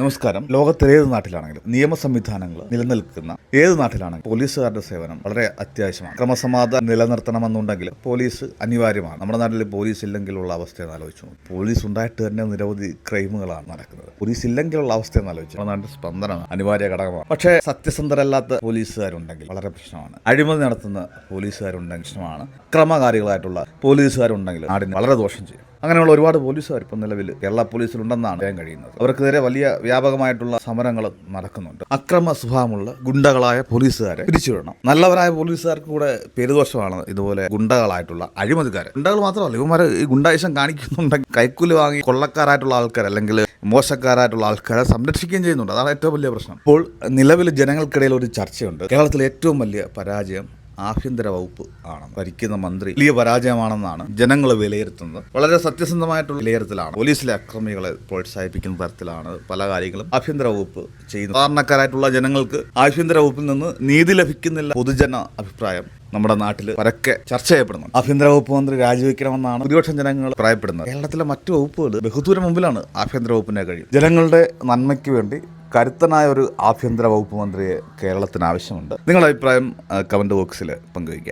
നമസ്കാരം. ലോകത്തിലെ ഏത് നാട്ടിലാണെങ്കിലും നിയമ സംവിധാനങ്ങൾ നിലനിൽക്കുന്ന ഏത് നാട്ടിലാണെങ്കിലും പോലീസുകാരുടെ സേവനം വളരെ അത്യാവശ്യമാണ്. ക്രമസമാധാനം നിലനിർത്തണമെന്നുണ്ടെങ്കിൽ പോലീസ് അനിവാര്യമാണ്. നമ്മുടെ നാട്ടിൽ പോലീസ് ഇല്ലെങ്കിലുള്ള അവസ്ഥ എന്ന് ആലോചിച്ചു പോലീസ് ഉണ്ടായിട്ട് തന്നെ നിരവധി ക്രൈമുകളാണ് നടക്കുന്നത്. പോലീസ് ഇല്ലെങ്കിലുള്ള അവസ്ഥ എന്ന് ആലോചിച്ചു നമ്മുടെ നാട്ടിൽ സ്പന്ദനമാണ്. അനിവാര്യ ഘടകമാണ്. പക്ഷേ സത്യസന്ധരല്ലാത്ത പോലീസുകാരുണ്ടെങ്കിൽ വളരെ പ്രശ്നമാണ്. അഴിമതി നടത്തുന്ന പോലീസുകാരുണ്ടെങ്കിൽ പ്രശ്നമാണ്. ക്രമകാരികളായിട്ടുള്ള പോലീസുകാരുണ്ടെങ്കിൽ നാടിന് വളരെ ദോഷം ചെയ്യും. അങ്ങനെയുള്ള ഒരുപാട് പോലീസുകാർ ഇപ്പം നിലവിൽ കേരള പോലീസിലുണ്ടെന്നാണ് പറയാൻ കഴിയുന്നത്. അവർക്കെതിരെ വലിയ വ്യാപകമായിട്ടുള്ള സമരങ്ങൾ നടക്കുന്നുണ്ട്. അക്രമ സ്വഭാവമുള്ള ഗുണ്ടകളായ പോലീസുകാരെ പിരിച്ചുവിടണം നല്ലവരായ പോലീസുകാർക്ക് കൂടെ പേരുദോഷമാണ് ഇതുപോലെ ഗുണ്ടകളായിട്ടുള്ള അഴിമതിക്കാർ ഗുണ്ടകൾ മാത്രമല്ല ഇവന്മാർ ഈ ഗുണ്ടായുഷം കാണിക്കുന്നുണ്ടെങ്കിൽ കൈക്കൂലി വാങ്ങി കൊള്ളക്കാരായിട്ടുള്ള ആൾക്കാർ അല്ലെങ്കിൽ മോശക്കാരായിട്ടുള്ള ആൾക്കാരെ സംരക്ഷിക്കുകയും ചെയ്യുന്നുണ്ട്. അതാണ് ഏറ്റവും വലിയ പ്രശ്നം. ഇപ്പോൾ നിലവിൽ ജനങ്ങൾക്കിടയിൽ ഒരു ചർച്ചയുണ്ട്. കേരളത്തിലെ ഏറ്റവും വലിയ പരാജയം ആഭ്യന്തര വകുപ്പ് ആണെന്ന്. ഭരിക്കുന്ന മന്ത്രി വലിയ പരാജയമാണെന്നാണ് ജനങ്ങൾ വിലയിരുത്തുന്നത്. വളരെ സത്യസന്ധമായിട്ടുള്ള വിലയിരുത്തലാണ്. പോലീസിലെ അക്രമികളെ പ്രോത്സാഹിപ്പിക്കുന്ന തരത്തിലാണ് പല കാര്യങ്ങളും ആഭ്യന്തര വകുപ്പ് ചെയ്യുന്നത്. സാധാരണക്കാരായിട്ടുള്ള ജനങ്ങൾക്ക് ആഭ്യന്തര വകുപ്പിൽ നിന്ന് നീതി ലഭിക്കുന്നില്ല പൊതുജന അഭിപ്രായം നമ്മുടെ നാട്ടിൽ പരക്കെ ചർച്ച ചെയ്യപ്പെടുന്നു ആഭ്യന്തര വകുപ്പ് മന്ത്രി രാജിവെക്കണമെന്നാണ് ഭൂരിപക്ഷം ജനങ്ങൾ അഭിപ്രായപ്പെടുന്നത്. കേരളത്തിലെ മറ്റു വകുപ്പുകൾ ബഹുദൂരം മുമ്പിലാണ് ആഭ്യന്തര വകുപ്പിനെ കഴിയും ജനങ്ങളുടെ നന്മയ്ക്ക് വേണ്ടി കരുത്തനായ ഒരു ആഭ്യന്തര വകുപ്പ് മന്ത്രിയെ കേരളത്തിന് ആവശ്യമുണ്ട്. നിങ്ങളുടെ അഭിപ്രായം കമന്റ് ബോക്സിൽ പങ്കുവയ്ക്കുക.